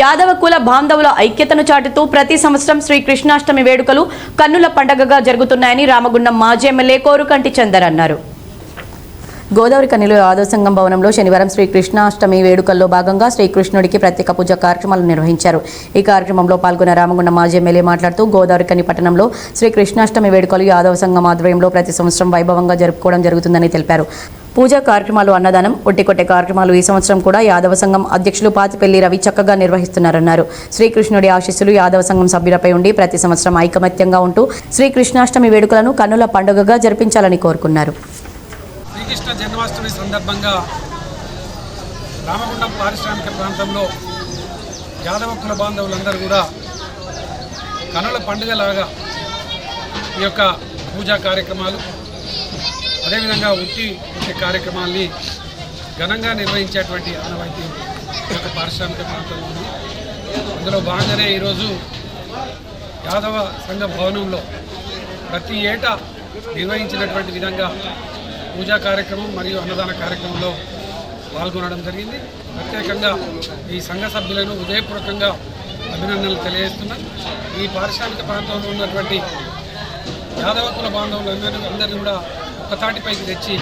యాదవ కుల బాంధవుల ఐక్యతను చాటుతూ ప్రతి సంవత్సరం శ్రీ కృష్ణాష్టమి వేడుకలు కన్నుల పండగగా జరుగుతున్నాయని రామగుండం మాజీ ఎమ్మెల్యే కోరుకంటి చందర్ అన్నారు. గోదావరి కనిలో యాదవ సంఘం భవనంలో శనివారం శ్రీకృష్ణాష్టమి వేడుకల్లో భాగంగా శ్రీకృష్ణుడికి ప్రత్యేక పూజ కార్యక్రమాలు నిర్వహించారు. ఈ కార్యక్రమంలో పాల్గొన్న రామగుండం మాజీ ఎమ్మెల్యే మాట్లాడుతూ గోదావరి కని పట్టణంలో శ్రీకృష్ణాష్టమి వేడుకలు యాదవ సంఘం ఆధ్వర్యంలో ప్రతి సంవత్సరం వైభవంగా జరుపుకోవడం జరుగుతుందని తెలిపారు. పూజా కార్యక్రమాలు అన్నదానం ఒట్టికొట్టే కార్యక్రమాలు ఈ సంవత్సరం కూడా యాదవ సంఘం అధ్యక్షులు పాతిపెల్లి రవి చక్కగా నిర్వహిస్తున్నారన్నారు. శ్రీకృష్ణుడి ఆశీస్సులు యాదవ సంఘం సభ్యులపై ఉండి ప్రతి సంవత్సరం ఐకమత్యంగా ఉంటూ శ్రీకృష్ణాష్టమి వేడుకలను కన్నుల పండుగగా జరిపించాలని కోరుకున్నారు. శ్రీకృష్ణ జన్మాష్టమి సందర్భంగా రామగుండం పారిశ్రామిక ప్రాంతంలో యాదవ కుల బాంధవులందరూ కూడా కనుల పండుగలాగా ఈ యొక్క పూజా కార్యక్రమాలు అదేవిధంగా ఉట్టి ఉట్టి కార్యక్రమాల్ని ఘనంగా నిర్వహించేటువంటి ఆనవాయితీ ఈ యొక్క పారిశ్రామిక ప్రాంతంలో ఉంది. అందులో భాగంగానే ఈరోజు యాదవ సంఘ భవనంలో ప్రతి ఏటా నిర్వహించినటువంటి విధంగా పూజా కార్యక్రమం మరియు అన్నదాన కార్యక్రమంలో పాల్గొనడం జరిగింది. ప్రత్యేకంగా ఈ సంఘ సభ్యులను హృదయపూర్వకంగా అభినందనలు తెలియజేస్తున్నాను ఈ పారిశ్రామిక ప్రాంతంలో ఉన్నటువంటి యాదవ కుల బాంధవులందరూ అందరినీ కూడా ఒకతాటిపైకి తెచ్చి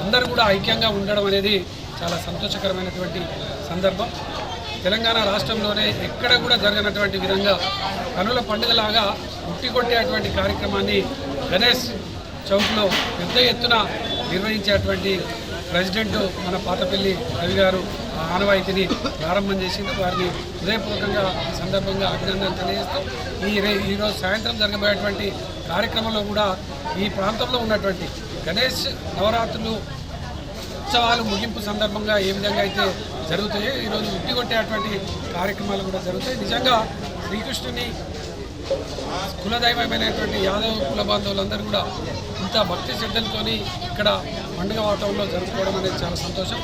అందరూ కూడా ఐక్యంగా ఉండడం అనేది చాలా సంతోషకరమైనటువంటి సందర్భం. తెలంగాణ రాష్ట్రంలోనే ఎక్కడ కూడా జరగనటువంటి విధంగా కనుల పండుగలాగా ఉట్టి కొట్టేటువంటి కార్యక్రమాన్ని గణేష్ చౌక్లో పెద్ద ఎత్తున నిర్వహించేటువంటి ప్రెసిడెంట్ మన పాతపల్లి రవి గారు ఆనవాయితీని ప్రారంభం చేసింది. వారిని హృదయపూర్వకంగా ఈ సందర్భంగా అభినందనలు తెలియజేస్తూ ఈ రే- ఈరోజు సాయంత్రం జరగబోయేటువంటి కార్యక్రమంలో కూడా ఈ ప్రాంతంలో ఉన్నటువంటి గణేష్ నవరాత్రులు ఉత్సవాలు ముగింపు సందర్భంగా ఏ విధంగా అయితే జరుగుతాయో ఈరోజు ఉట్టి కొట్టేటువంటి కార్యక్రమాలు కూడా జరుగుతాయి. నిజంగా శ్రీకృష్ణుని కులదైవమైనటువంటి యాదవ కుల బాంధవులందరూ కూడా ఇంత భక్తి శ్రద్ధలతోని ఇక్కడ పండుగ వాతావరణంలో జరుపుకోవడం అనేది చాలా సంతోషం.